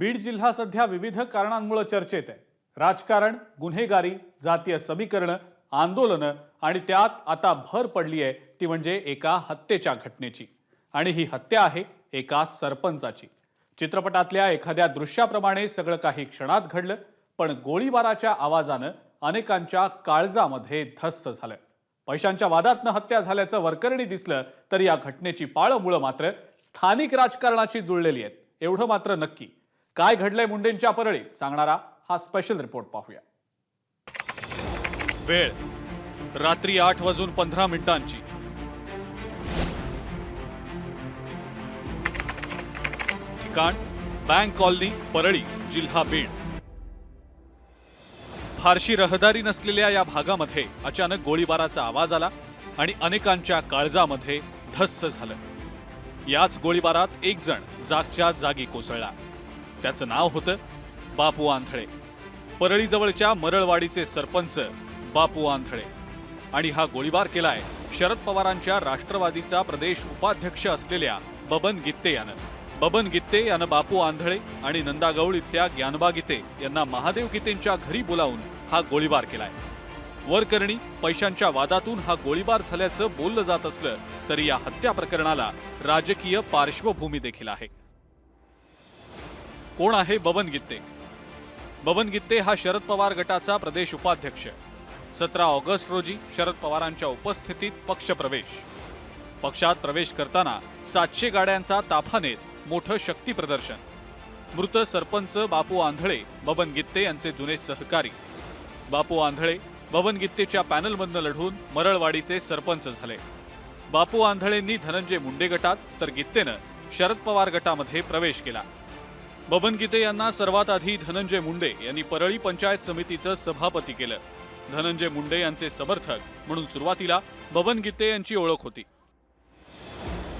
बीड जिल्हा सध्या विविध कारणांमुळे चर्चेत आहे. राजकारण गुन्हेगारी जातीय समीकरणं आंदोलनं आणि त्यात आता भर पडली आहे ती म्हणजे एका हत्येच्या घटनेची. आणि ही हत्या आहे एका सरपंचाची. चित्रपटातल्या एखाद्या दृश्याप्रमाणे सगळं काही क्षणात घडलं पण गोळीबाराच्या आवाजानं अनेकांच्या काळजामध्ये धस्स झालं. पैशांच्या वादातनं हत्या झाल्याचं वरकरणी दिसलं तर या घटनेची पाळमुळं मात्र स्थानिक राजकारणाची जुळलेली आहेत. एवढं मात्र नक्की. काय घडलंय मुंडेंच्या परळीत सांगणारा हा स्पेशल रिपोर्ट पाहूया. वेळ. रात्री आठ वाजून पंधरा मिनिटांची. ठिकाण बँक कॉलनी परळी जिल्हा बीड. फारशी रहदारी नसलेल्या या भागामध्ये अचानक गोळीबाराचा आवाज आला आणि अनेकांच्या काळजामध्ये धस्स झालं. याच गोळीबारात एक जण जागच्या जागी कोसळला. त्याचं नाव होतं बापू आंधळे. परळीजवळच्या मरळवाडीचे सरपंच बापू आंधळे. आणि हा गोळीबार केलाय शरद पवारांच्या राष्ट्रवादीचा प्रदेश उपाध्यक्ष असलेल्या बबन गित्ते यानं. बबन गित्ते यानं बापू आंधळे आणि नंदागौळ इथल्या ज्ञानबा गिते यांना महादेव गितेंच्या घरी बोलावून हा गोळीबार केलाय. वरकरणी पैशांच्या वादातून हा गोळीबार झाल्याचं बोललं जात असलं तरी या हत्या प्रकरणाला राजकीय पार्श्वभूमी देखील आहे. कोण आहे बबन गित्ते? बबन गित्ते हा शरद पवार गटाचा प्रदेश उपाध्यक्ष सतरा ऑगस्ट रोजी शरद पवारांच्या उपस्थितीत पक्षप्रवेश. पक्षात प्रवेश करताना सातशे गाड्यांचा ताफा नेत मोठं शक्ती प्रदर्शन. मृत सरपंच बापू आंधळे बबन गित्ते यांचे जुने सहकारी. बापू आंधळे बबन गित्तेच्या पॅनलमधनं लढून मरळवाडीचे सरपंच झाले. बापू आंधळेंनी धनंजय मुंडे गटात तर गित्तेनं शरद पवार गटामध्ये प्रवेश केला. बबन गीते यांना सर्वात आधी धनंजय मुंडे यांनी परळी पंचायत समितीचं सभापती केलं. धनंजय मुंडे यांचे समर्थक म्हणून सुरुवातीला बबन गीते यांची ओळख होती.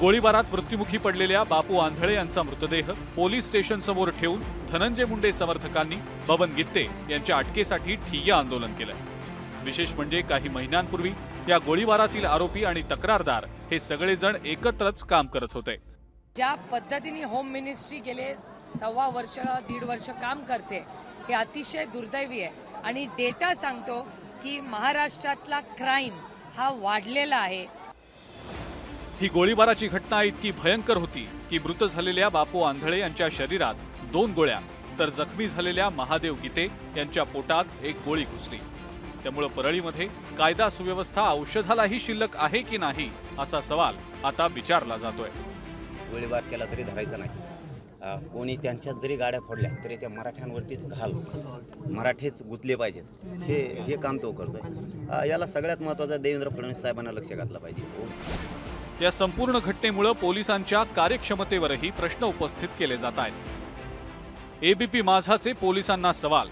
गोळीबारात मृत्युमुखी पडलेल्या बापू आंधळे यांचा मृतदेह पोलीस स्टेशन समोर ठेवून धनंजय मुंडे समर्थकांनी बबन गित्ते यांच्या अटकेसाठी ठिय्या आंदोलन केलं. विशेष म्हणजे काही महिन्यांपूर्वी या गोळीबारातील आरोपी आणि तक्रारदार हे सगळेजण एकत्रच काम करत होते. ज्या पद्धतीने होम मिनिस्ट्री गेले सव्वा वर्ष दीड वर्ष काम करते. हे अतिशय दुर्दैवी आहे. आणि डेटा सांगतो की महाराष्ट्रातला क्राईम हा वाढलेला आहे. ही गोळीबाराची घटना इतकी भयंकर होती की मृत झालेल्या बापू आंधळे यांच्या शरीरात दोन गोळ्या तर जखमी झालेल्या महादेव गीते यांच्या पोटात एक गोळी घुसली. त्यामुळे परळीमध्ये कायदा सुव्यवस्था औषधालाही शिल्लक आहे की नाही असा सवाल आता विचारला जातोय. गोळीबार केला तरी धरायचा नाही. कोणी त्यांच्यात जरी गाड्या फोडल्या तरी त्या मराठ्यांवरतीच घाल मराठेच गुंतले पाहिजेत. हे हे काम तो करतोय. याला सगळ्यात महत्त्वाचं देवेंद्र फडणवीस साहेबांना लक्ष घातलं पाहिजे. या संपूर्ण घटनेमुळे पोलिसांच्या कार्यक्षमतेवरही प्रश्न उपस्थित केले जात आहेत. एबीपी माझाचे पोलिसांना सवाल.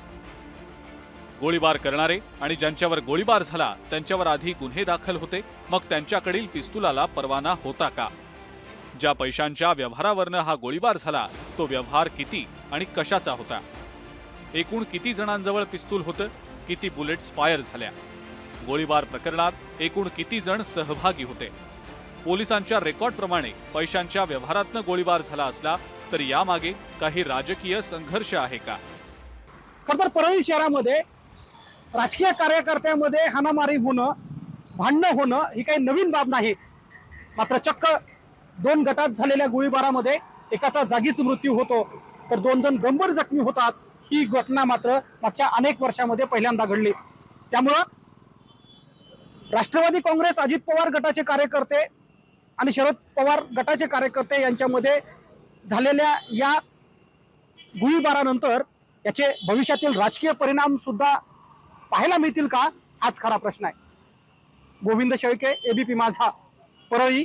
गोळीबार करणारे आणि ज्यांच्यावर गोळीबार झाला त्यांच्यावर आधी गुन्हे दाखल होते मग त्यांच्याकडील पिस्तुलाला परवाना होता का? ज्या पैशांच्या व्यवहारावरनं हा गोळीबार झाला तो व्यवहार किती आणि कशाचा होता? एकूण किती जणांजवळ पिस्तूल होतं? किती बुलेट्स फायर झाल्या? गोळीबार प्रकरणात एकूण किती जण सहभागी होते? पोलिसांच्या रेकॉर्डप्रमाणे पैशांच्या व्यवहारातनं गोळीबार झाला असला तर यामागे काही राजकीय संघर्ष आहे का? खरं तर परळी शहरामध्ये राजकीय कार्यकर्त्यामध्ये हाणामारी होणं भांडणं होणं ही काही नवीन बाब नाही. मात्र चक्क दोन गटात झालेल्या गोळीबारामध्ये एकाचा जागीच मृत्यू होतो. तर दोन जण गंभीर जखमी होतात. ही घटना मात्र मागच्या अनेक वर्षामध्ये पहिल्यांदा घडली. त्यामुळं राष्ट्रवादी काँग्रेस अजित पवार गटाचे कार्यकर्ते आणि शरद पवार गटाचे कार्यकर्ते यांच्यामध्ये झालेल्या या गोळीबारानंतर याचे भविष्यातील राजकीय परिणाम सुद्धा पाहायला मिळतील का? हाच खरा प्रश्न आहे. गोविंद शेळके एबीपी माझा परळी.